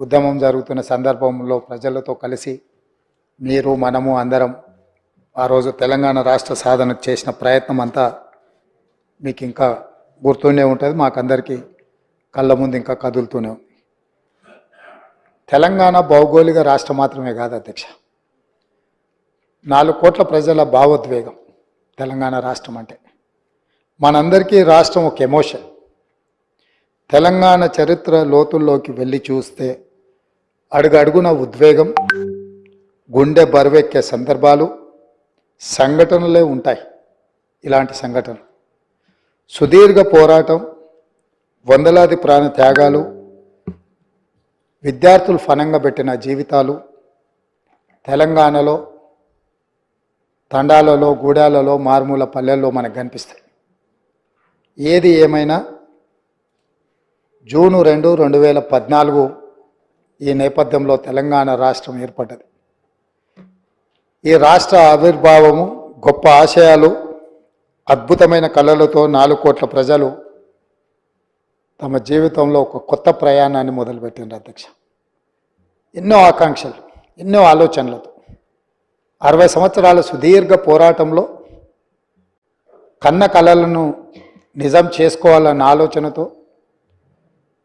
ఉద్యమం జరుగుతున్న సందర్భంలో ప్రజలతో కలిసి మీరు మనము అందరం ఆ రోజు తెలంగాణ రాష్ట్ర సాధనకు చేసిన ప్రయత్నం అంతా మీకు ఇంకా గుర్తూనే ఉంటుంది. మాకందరికీ కళ్ళ ముందు ఇంకా కదులుతూనే ఉంది. తెలంగాణ భౌగోళిక రాష్ట్రం మాత్రమే కాదు అధ్యక్ష. నాలుగు కోట్ల ప్రజల భావోద్వేగం తెలంగాణ రాష్ట్రం అంటే. మనందరికీ రాష్ట్రం ఒక ఎమోషన్. తెలంగాణ చరిత్ర లోతుల్లోకి వెళ్ళి చూస్తే అడుగడుగున ఉద్వేగం గుండె బరువెక్కే సందర్భాలు సంఘటనలే ఉంటాయి. ఇలాంటి సంఘటనలు. సుదీర్ఘ పోరాటం వందలాది ప్రాణ త్యాగాలు విద్యార్థులు ఫనంగా పెట్టిన జీవితాలు తెలంగాణలో తండాలలో గూడాలలో మారుమూల పల్లెల్లో మనకు కనిపిస్తాయి. ఏది ఏమైనా జూను రెండు రెండు వేల పద్నాలుగు ఈ నేపథ్యంలో తెలంగాణ రాష్ట్రం ఏర్పడ్డది. ఈ రాష్ట్ర ఆవిర్భావము గొప్ప ఆశయాలు అద్భుతమైన కళలతో నాలుగు కోట్ల ప్రజలు తమ జీవితంలో ఒక కొత్త ప్రయాణాన్ని మొదలుపెట్టిండ్రు అధ్యక్ష. ఎన్నో ఆకాంక్షలు ఎన్నో ఆలోచనలతో. అరవై సంవత్సరాల సుదీర్ఘ పోరాటంలో కన్న కళలను నిజం చేసుకోవాలన్న ఆలోచనతో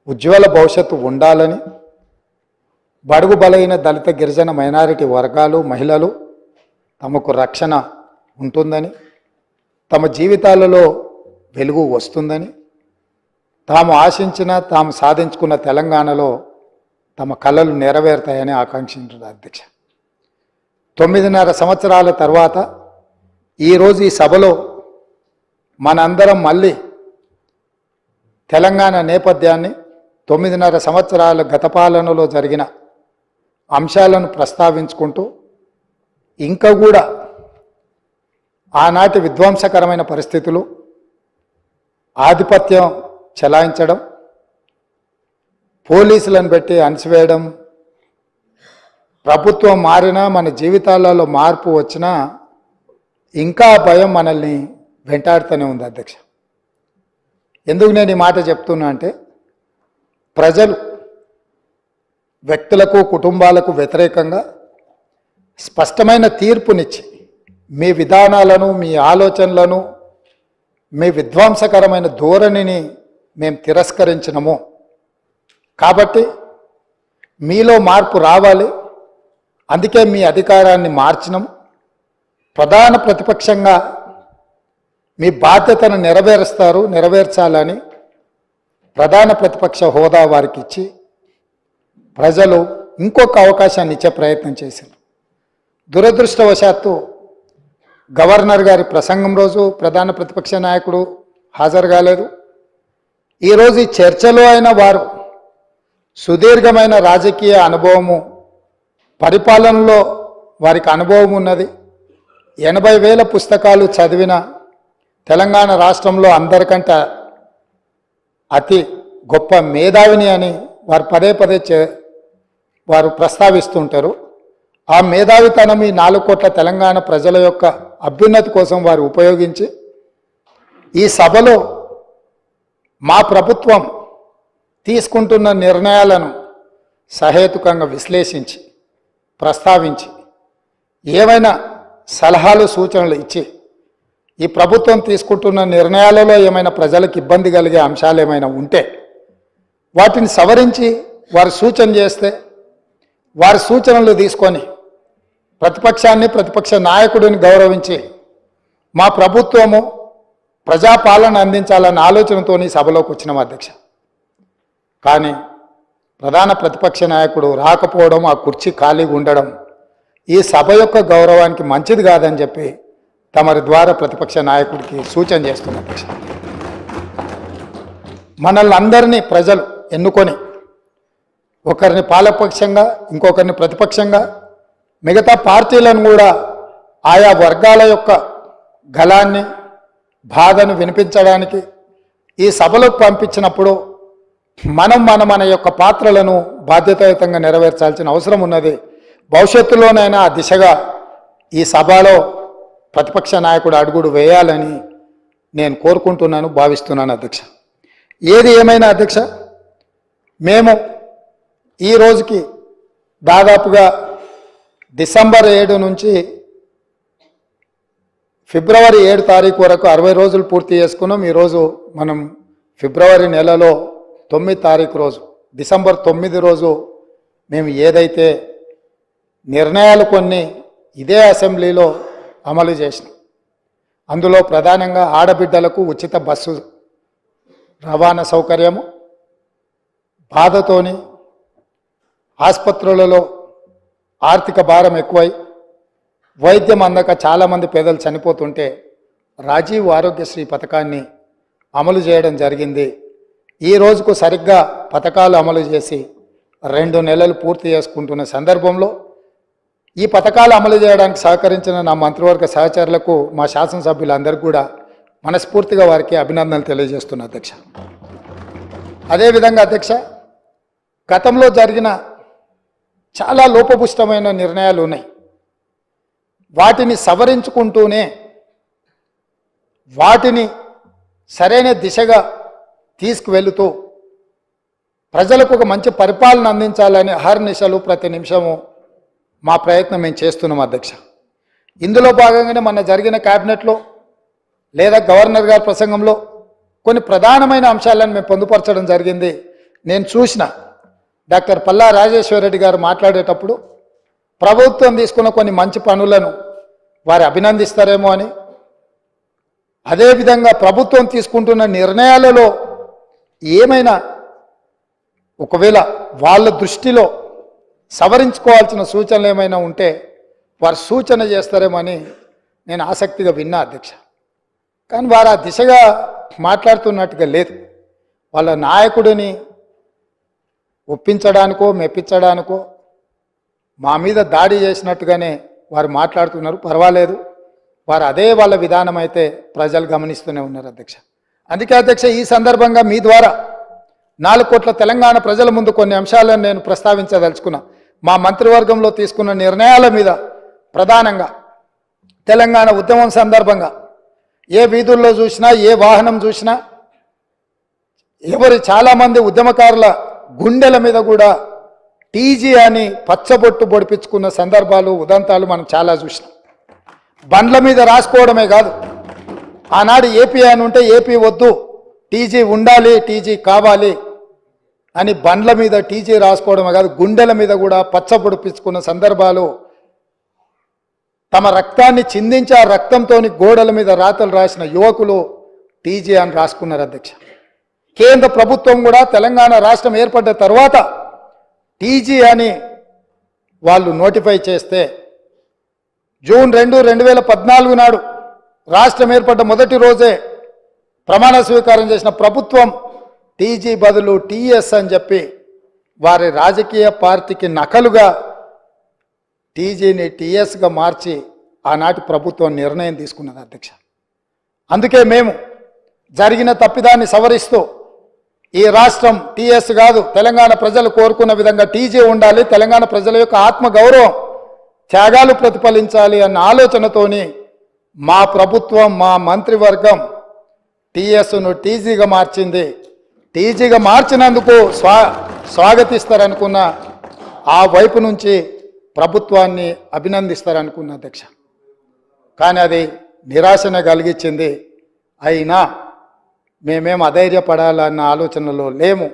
ఉజ్వల భవిష్యత్తు ఉండాలని బడుగు బలైన దళిత గిరిజన మైనారిటీ వర్గాలు మహిళలు తమకు రక్షణ ఉంటుందని తమ జీవితాలలో వెలుగు వస్తుందని తాము ఆశించిన తాము సాధించుకున్న తెలంగాణలో తమ కళలు నెరవేరుతాయని ఆకాంక్షించారు అధ్యక్ష. తొమ్మిదిన్నర సంవత్సరాల తర్వాత ఈరోజు ఈ సభలో మనందరం మళ్ళీ తెలంగాణ నేపథ్యాన్ని తొమ్మిదిన్నర సంవత్సరాల గత పాలనలో జరిగిన అంశాలను ప్రస్తావించుకుంటూ ఇంకా కూడా ఆనాటి విధ్వంసకరమైన పరిస్థితులు ఆధిపత్యం చెలాయించడం పోలీసులను పెట్టి అణిచివేయడం ప్రభుత్వం మారినా మన జీవితాలలో మార్పు వచ్చినా ఇంకా భయం మనల్ని వెంటాడుతూనే ఉంది అధ్యక్ష. ఎందుకు నేను ఈ మాట చెప్తున్నా అంటే ప్రజలు వ్యక్తులకు కుటుంబాలకు వ్యతిరేకంగా స్పష్టమైన తీర్పునిచ్చి మీ విధానాలను మీ ఆలోచనలను మీ విధ్వంసకరమైన ధోరణిని మేము తిరస్కరించినము. కాబట్టి మీలో మార్పు రావాలి. అందుకే మీ అధికారాన్ని మార్చినము. ప్రధాన ప్రతిపక్షంగా మీ బాధ్యతను నెరవేరుస్తారు నెరవేర్చాలని ప్రధాన ప్రతిపక్ష హోదా వారికి ఇచ్చి ప్రజలు ఇంకొక అవకాశాన్ని ఇచ్చే ప్రయత్నం చేశారు. దురదృష్టవశాత్తు గవర్నర్ గారి ప్రసంగం రోజు ప్రధాన ప్రతిపక్ష నాయకుడు హాజరు కాలేదు. ఈరోజు ఈ చర్చలో అయిన వారు సుదీర్ఘమైన రాజకీయ అనుభవము పరిపాలనలో వారికి అనుభవం ఉన్నది. ఎనభై వేల పుస్తకాలు చదివిన తెలంగాణ రాష్ట్రంలో అందరికంటే అతి గొప్ప మేధావిని అని వారు పదే పదే వారు ప్రస్తావిస్తుంటారు. ఆ మేధావితనం ఈ నాలుగు కోట్ల తెలంగాణ ప్రజల యొక్క అభ్యున్నతి కోసం వారు ఉపయోగించి ఈ సభలో మా ప్రభుత్వం తీసుకుంటున్న నిర్ణయాలను సహేతుకంగా విశ్లేషించి ప్రస్తావించి ఏవైనా సలహాలు సూచనలు ఇచ్చి ఈ ప్రభుత్వం తీసుకుంటున్న నిర్ణయాలలో ఏమైనా ప్రజలకు ఇబ్బంది కలిగే అంశాలు ఏమైనా ఉంటే వాటిని సవరించి వారు సూచన చేస్తే వారి సూచనలు తీసుకొని ప్రతిపక్షాన్ని ప్రతిపక్ష నాయకుడిని గౌరవించి మా ప్రభుత్వము ప్రజాపాలన అందించాలన్న ఆలోచనతో సభలోకి వచ్చినాం అధ్యక్ష. కానీ ప్రధాన ప్రతిపక్ష నాయకుడు రాకపోవడం ఆ కుర్చీ ఖాళీగా ఉండడం ఈ సభ యొక్క గౌరవానికి మంచిది కాదని చెప్పి తమరి ద్వారా ప్రతిపక్ష నాయకుడికి సూచన చేస్తున్న అధ్యక్ష. మనల్ని అందరినీ ప్రజలు ఎన్నుకొని ఒకరిని పాలపక్షంగా ఇంకొకరిని ప్రతిపక్షంగా మిగతా పార్టీలను కూడా ఆయా వర్గాల యొక్క గలాన్ని బాధను వినిపించడానికి ఈ సభలోకి పంపించినప్పుడు మనం మన మన యొక్క పాత్రలను బాధ్యతాయుతంగా నెరవేర్చాల్సిన అవసరం ఉన్నది. భవిష్యత్తులోనైనా ఆ దిశగా ఈ సభలో ప్రతిపక్ష నాయకుడు అడుగుడు వేయాలని నేను కోరుకుంటున్నాను భావిస్తున్నాను అధ్యక్ష. ఏది ఏమైనా అధ్యక్ష? మేము ఈ రోజుకి దాదాపుగా డిసెంబర్ ఏడు నుంచి ఫిబ్రవరి ఏడు తారీఖు వరకు అరవై రోజులు పూర్తి చేసుకున్నాం. ఈరోజు మనం ఫిబ్రవరి నెలలో తొమ్మిది తారీఖు రోజు డిసెంబర్ తొమ్మిది రోజు మేము ఏదైతే నిర్ణయాలు కొన్ని ఇదే అసెంబ్లీలో అమలు చేసినాం. అందులో ప్రధానంగా ఆడబిడ్డలకు ఉచిత బస్సు రవాణా సౌకర్యము బాధతోని ఆసుపత్రులలో ఆర్థిక భారం ఎక్కువై వైద్యం అందక చాలామంది పేదలు చనిపోతుంటే రాజీవ్ ఆరోగ్యశ్రీ పథకాన్ని అమలు చేయడం జరిగింది. ఈ రోజుకు సరిగ్గా పథకాలు అమలు చేసి రెండు నెలలు పూర్తి చేసుకుంటున్న సందర్భంలో ఈ పథకాలు అమలు చేయడానికి సహకరించిన నా మంత్రివర్గ సహచరులకు మా శాసనసభ్యులందరికీ కూడా మనస్ఫూర్తిగా వారికి అభినందనలు తెలియజేస్తున్నా అధ్యక్ష. అదేవిధంగా అధ్యక్ష గతంలో జరిగిన చాలా లోపపుష్టమైన నిర్ణయాలు ఉన్నాయి. వాటిని సవరించుకుంటూనే వాటిని సరైన దిశగా తీసుకువెళుతూ ప్రజలకు ఒక మంచి పరిపాలన అందించాలని అహర్నిశలు ప్రతి నిమిషము మా ప్రయత్నం మేము చేస్తున్నాం అధ్యక్ష. ఇందులో భాగంగానే మొన్న జరిగిన క్యాబినెట్లో లేదా గవర్నర్ గారి ప్రసంగంలో కొన్ని ప్రధానమైన అంశాలను మేము పొందుపరచడం జరిగింది. నేను చూసిన డాక్టర్ పల్లా రాజేశ్వరరెడ్డి గారు మాట్లాడేటప్పుడు ప్రభుత్వం తీసుకున్న కొన్ని మంచి పనులను వారు అభినందిస్తారేమో అని అదేవిధంగా ప్రభుత్వం తీసుకుంటున్న నిర్ణయాలలో ఏమైనా ఒకవేళ వాళ్ళ దృష్టిలో సవరించుకోవాల్సిన సూచనలు ఏమైనా ఉంటే వారు సూచన చేస్తారేమో అని నేను ఆసక్తిగా విన్నా అధ్యక్ష. కానీ వారు ఆ దిశగా మాట్లాడుతున్నట్టుగా లేదు. వాళ్ళ నాయకుడిని ఒప్పించడానికో మెప్పించడానికో మా మీద దాడి చేసినట్టుగానే వారు మాట్లాడుతున్నారు. పర్వాలేదు. వారు అదే వాళ్ళ విధానం అయితే ప్రజలు గమనిస్తూనే ఉన్నారు అధ్యక్ష. అందుకే అధ్యక్ష ఈ సందర్భంగా మీ ద్వారా నాలుగు కోట్ల తెలంగాణ ప్రజల ముందు కొన్ని అంశాలను నేను ప్రస్తావించదలుచుకున్నా. మా మంత్రివర్గంలో తీసుకున్న నిర్ణయాల మీద ప్రధానంగా తెలంగాణ ఉద్యమం సందర్భంగా ఏ వీధుల్లో చూసినా ఏ వాహనం చూసినా ఎవరి చాలామంది ఉద్యమకారుల గుండెల మీద కూడా టీజీ అని పచ్చబొట్టు పొడిపించుకున్న సందర్భాలు ఉదంతాలు మనం చాలా చూసినాం. బండ్ల మీద రాసుకోవడమే కాదు. ఆనాడు ఏపీ అని ఉంటే ఏపీ వద్దు టీజీ ఉండాలి టీజీ కావాలి అని బండ్ల మీద టీజీ రాసుకోవడమే కాదు గుండెల మీద కూడా పచ్చ పొడిపించుకున్న సందర్భాలు. తమ రక్తాన్ని చిందించి ఆ రక్తంతో గోడల మీద రాతలు రాసిన యువకులు టీజీ అని రాసుకున్నారు అధ్యక్ష. కేంద్ర ప్రభుత్వం కూడా తెలంగాణ రాష్ట్రం ఏర్పడ్డ తర్వాత టీజీ అని వాళ్ళు నోటిఫై చేస్తే జూన్ రెండు రెండు వేల పద్నాలుగు నాడు రాష్ట్రం ఏర్పడ్డ మొదటి రోజే ప్రమాణ స్వీకారం చేసిన ప్రభుత్వం టీజీ బదులు టీఎస్ అని చెప్పి వారి రాజకీయ పార్టీకి నకలుగా టీజీని టీఎస్గా మార్చి ఆనాటి ప్రభుత్వం నిర్ణయం తీసుకున్నది అధ్యక్ష. అందుకే మేము జరిగిన తప్పిదాన్ని సవరిస్తూ ఈ రాష్ట్రం టీఎస్ కాదు తెలంగాణ ప్రజలు కోరుకున్న విధంగా టీజీ ఉండాలి తెలంగాణ ప్రజల యొక్క ఆత్మ గౌరవం త్యాగాలు ప్రతిఫలించాలి అన్న ఆలోచనతోని మా ప్రభుత్వం మా మంత్రివర్గం టీఎస్ను టీజీగా మార్చింది. టీజీగా మార్చినందుకు స్వా స్వాగతిస్తారనుకున్న ఆ వైపు నుంచి ప్రభుత్వాన్ని అభినందిస్తారనుకున్న అధ్యక్ష. కానీ అది నిరాశన కలిగించింది. అయినా మేమేం అధైర్యపడాలన్న ఆలోచనలో లేము.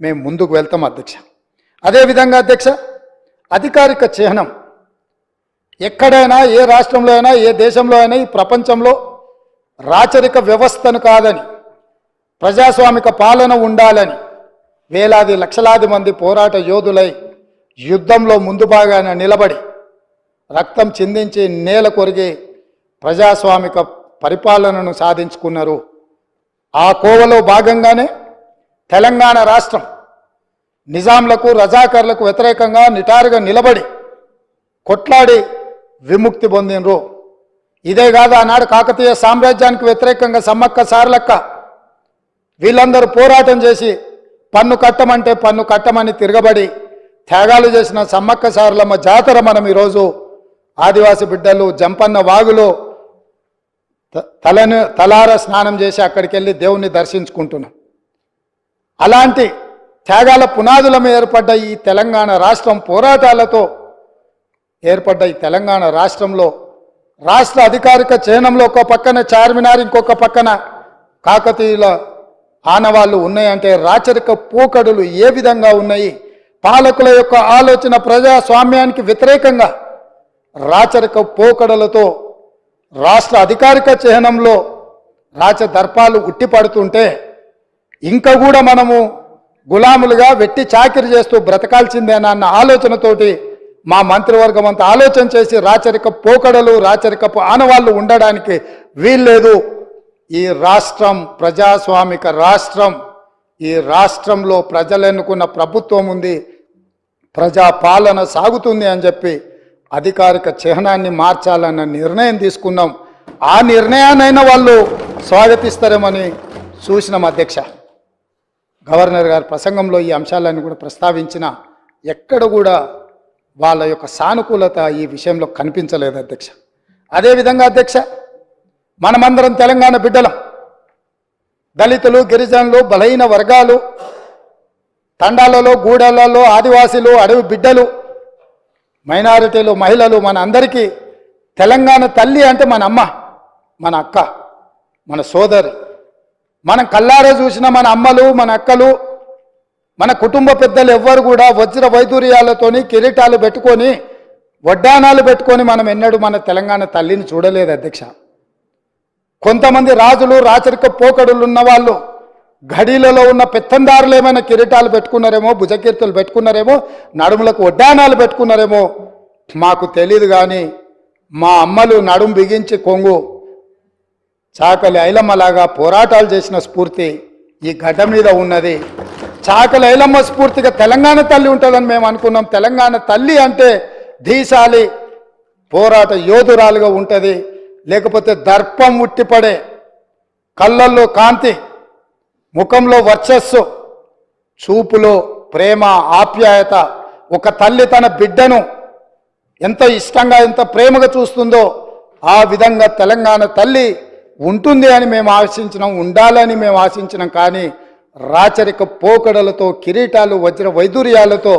మేము ముందుకు వెళ్తాం అధ్యక్ష. అదేవిధంగా అధ్యక్ష అధికారిక చిహ్నం. ఎక్కడైనా ఏ రాష్ట్రంలో అయినా ఏ దేశంలో అయినా ఈ ప్రపంచంలో రాచరిక వ్యవస్థను కాదని ప్రజాస్వామిక పాలన ఉండాలని వేలాది లక్షలాది మంది పోరాట యోధులై యుద్ధంలో ముందు భాగాన నిలబడి రక్తం చిందించి నేల కొరిగి ప్రజాస్వామిక పరిపాలనను సాధించుకున్నారు ఆ కోవలో భాగంగానే తెలంగాణ రాష్ట్రం నిజాంలకు రజాకర్లకు వ్యతిరేకంగా నిటారుగా నిలబడి కొట్లాడి విముక్తి పొందినరు ఇదే కాదు ఆనాడు కాకతీయ సామ్రాజ్యానికి వ్యతిరేకంగా సమ్మక్క సారలక్క వీళ్ళందరూ పోరాటం చేసి పన్ను కట్టమంటే పన్ను కట్టమని తిరగబడి త్యాగాలు చేసిన సమ్మక్క సారలమ్మ జాతర మనం ఈరోజు ఆదివాసి బిడ్డలు జంపన్న వాగులో తలను తలార స్నానం చేసి అక్కడికి వెళ్ళి దేవుణ్ణి దర్శించుకుంటున్నాం. అలాంటి త్యాగాల పునాదుల మీద ఏర్పడ్డ ఈ తెలంగాణ రాష్ట్రం పోరాటాలతో ఏర్పడ్డ ఈ తెలంగాణ రాష్ట్రంలో రాష్ట్ర అధికారిక చైనంలో ఒక పక్కన చార్మినార్ ఇంకొక పక్కన కాకతీయుల ఆనవాళ్ళు ఉన్నాయంటే రాచరిక పోకడులు ఏ విధంగా ఉన్నాయి? పాలకుల యొక్క ఆలోచన ప్రజాస్వామ్యానికి వ్యతిరేకంగా రాచరిక పోకడలతో రాష్ట్ర అధికారిక చిహ్నంలో రాచదర్పాలు ఉట్టిపడుతుంటే ఇంకా కూడా మనము గులాములుగా వెట్టి చాకిరి చేస్తూ బ్రతకాల్సిందేనా అన్న ఆలోచనతోటి మా మంత్రివర్గం అంతా ఆలోచన చేసి రాచరిక పోకడలు రాచరికపు ఆనవాళ్ళు ఉండడానికి వీల్లేదు. ఈ రాష్ట్రం ప్రజాస్వామిక రాష్ట్రం. ఈ రాష్ట్రంలో ప్రజలు ఎన్నుకున్న ప్రభుత్వం ఉంది. ప్రజాపాలన సాగుతుంది అని చెప్పి అధికారిక చిహ్నాన్ని మార్చాలన్న నిర్ణయం తీసుకున్నాం. ఆ నిర్ణయాన్నైనా వాళ్ళు స్వాగతిస్తారేమని చూసినాం అధ్యక్ష. గవర్నర్ గారి ప్రసంగంలో ఈ అంశాలన్నీ కూడా ప్రస్తావించిన ఎక్కడ కూడా వాళ్ళ యొక్క సానుకూలత ఈ విషయంలో కనిపించలేదు అధ్యక్ష. అదేవిధంగా అధ్యక్ష మనమందరం తెలంగాణ బిడ్డలం. దళితులు గిరిజనులు బలహీన వర్గాలు తండాలలో గూడలలో ఆదివాసీలు అడవి బిడ్డలు మైనారిటీలు మహిళలు మన అందరికీ తెలంగాణ తల్లి అంటే మన అమ్మ మన అక్క మన సోదరి. మనం కల్లారా చూసిన మన అమ్మలు మన అక్కలు మన కుటుంబ పెద్దలు ఎవ్వరు కూడా వజ్ర వైదూర్యాలతోని కిరీటాలు పెట్టుకొని వడ్డానాలు పెట్టుకొని మనం ఎన్నడూ మన తెలంగాణ తల్లిని చూడలేదు అధ్యక్ష. కొంతమంది రాజులు రాచరిక పోకడులు ఉన్నవాళ్ళు ఘడీలలో ఉన్న పెత్తందారులు ఏమైనా కిరీటాలు పెట్టుకున్నారేమో భుజకీర్తులు పెట్టుకున్నారేమో నడుములకు వడ్డానాలు పెట్టుకున్నారేమో మాకు తెలియదు కానీ మా అమ్మలు నడుము బిగించి కొంగు చాకలి ఐలమ్మలాగా పోరాటాలు చేసిన స్ఫూర్తి ఈ గడ్డ మీద ఉన్నది. చాకలి ఐలమ్మ స్ఫూర్తిగా తెలంగాణ తల్లి ఉంటుందని మేము అనుకున్నాం. తెలంగాణ తల్లి అంటే ధీశాలి పోరాట యోధురాలుగా ఉంటుంది. లేకపోతే దర్పం ఉట్టిపడే కళ్ళల్లో కాంతి ముఖంలో వర్చస్సు చూపులో ప్రేమ ఆప్యాయత ఒక తల్లి తన బిడ్డను ఎంత ఇష్టంగా ఎంత ప్రేమగా చూస్తుందో ఆ విధంగా తెలంగాణ తల్లి ఉంటుంది అని మేము ఆశించినాం ఉండాలని మేము ఆశించినాం. కానీ రాచరిక పోకడలతో కిరీటాలు వజ్ర వైదూర్యాలతో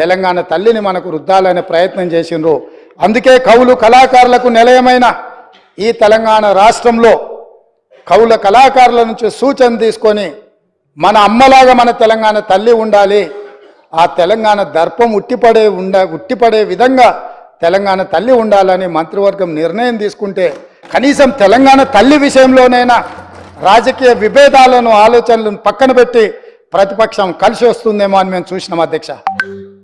తెలంగాణ తల్లిని మనకు రుద్దాలనే ప్రయత్నం చేసిండ్రు. అందుకే కవులు కళాకారులకు నిలయమైన ఈ తెలంగాణ రాష్ట్రంలో కవుల కళాకారుల నుంచి సూచన తీసుకొని మన అమ్మలాగా మన తెలంగాణ తల్లి ఉండాలి. ఆ తెలంగాణ దర్పం ఉట్టిపడే ఉండ ఉట్టిపడే విధంగా తెలంగాణ తల్లి ఉండాలని మంత్రివర్గం నిర్ణయం తీసుకుంటే కనీసం తెలంగాణ తల్లి విషయంలోనైనా రాజకీయ విభేదాలను ఆలోచనలను పక్కన పెట్టి ప్రతిపక్షం కలిసి వస్తుందేమో అని మేము చూసినాం అధ్యక్ష.